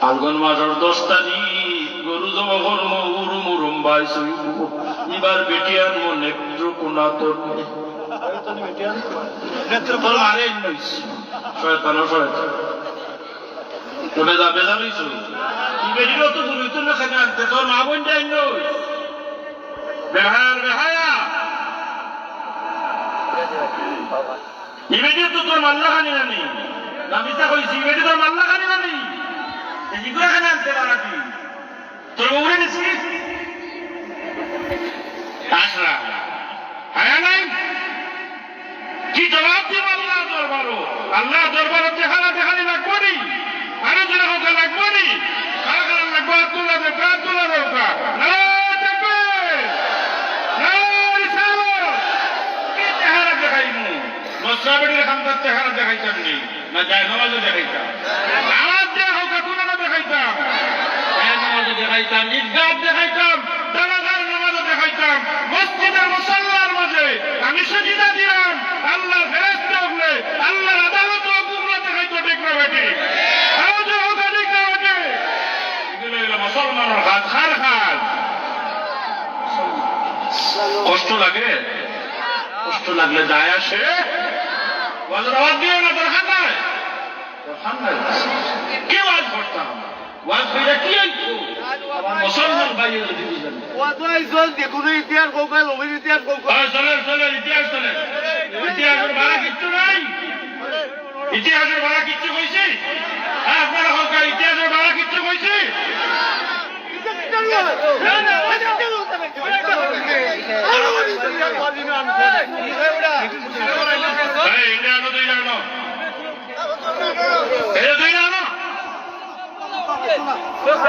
ফাল্গুন মাসের দশ তারিখ গরু জমা কর্ম উরুম উরুম বাই এবার বেটিয়ার মন একটু কোনা তোর তোর মারে নইস শয়তান শয়তান। যা বেজা লইছ তুই বেটির তো দূর হইতো না সেখানে আনতে তোর মা বোন যাই নই বেহায়ার বেহায়া। তো তোর মাল্লা খানি নানি কইছি ইবেটি তোর মাল্লা খানি নানি বউরে নিছি আসরা হায়া নাই? কি জবাব দিব আল্লাহ দরবারও? আল্লাহ দরবারও দেখানা দেখানি লাগবো নি আরও জোরে হোক লাগবো নি কারা লাগবো? আর তুলা দে কার তুলা দরকা নারায়ণ দেখবে নারায়ণ সাহেব কি চেহারা চেহারা দেখাইতাম নি যায় দেখাইতাম আমার দেহ হোক তুলা না দেখাইতাম যায় নমাজও দেখাইতাম, ঈদগাহ দেখাইতাম জানাজার নামাজও দেখাইতাম, মসজিদের মুসল্লার মাঝে আমি সজিদা দিলাম আল্লাহ ফেরেস্তা উঠলে আল্লাহর আদালত দেখাইতো, ঠিক না বেটি কষ্ট লাগে? কষ্ট লাগলে যায় আসে। না নাই দরকার নাই কে ওয়াজ করতাম ওয়াজ কি আমার মুসলমান ভাই যদি বুঝেন ইতিহাস কৌকাল অভির ইতিহাস কৌকাল চলে চলে ইতিহাস চলে ইতিহাসের বাড়া কিচ্ছু নাই ইতিহাসের বাড়া কিচ্ছু কইছি হ্যাঁ আপনারা হোক ইতিহাসের বাড়া কিচ্ছু কইছি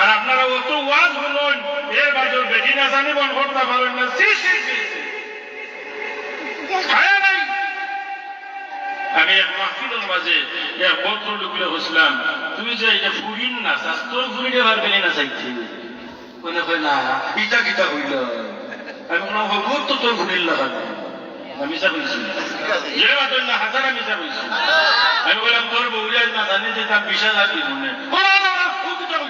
আর আপনারা অত ওয়াজ শুনুন এর বাজর বেটি না জানি বন করতে পারেন না। আমি এক মাহফিলের মাঝে না, চাস তোর ফুরিতে পারবে না না ইটা কিটা হইল। আমি কোনো হব তো তোর ফুরিল লাগাবে আমি মিশা বলছি। যে মাতন না হাজারা বলছি। আমি বললাম, তোর বউরে না জানি যে তার বিশাল আর কি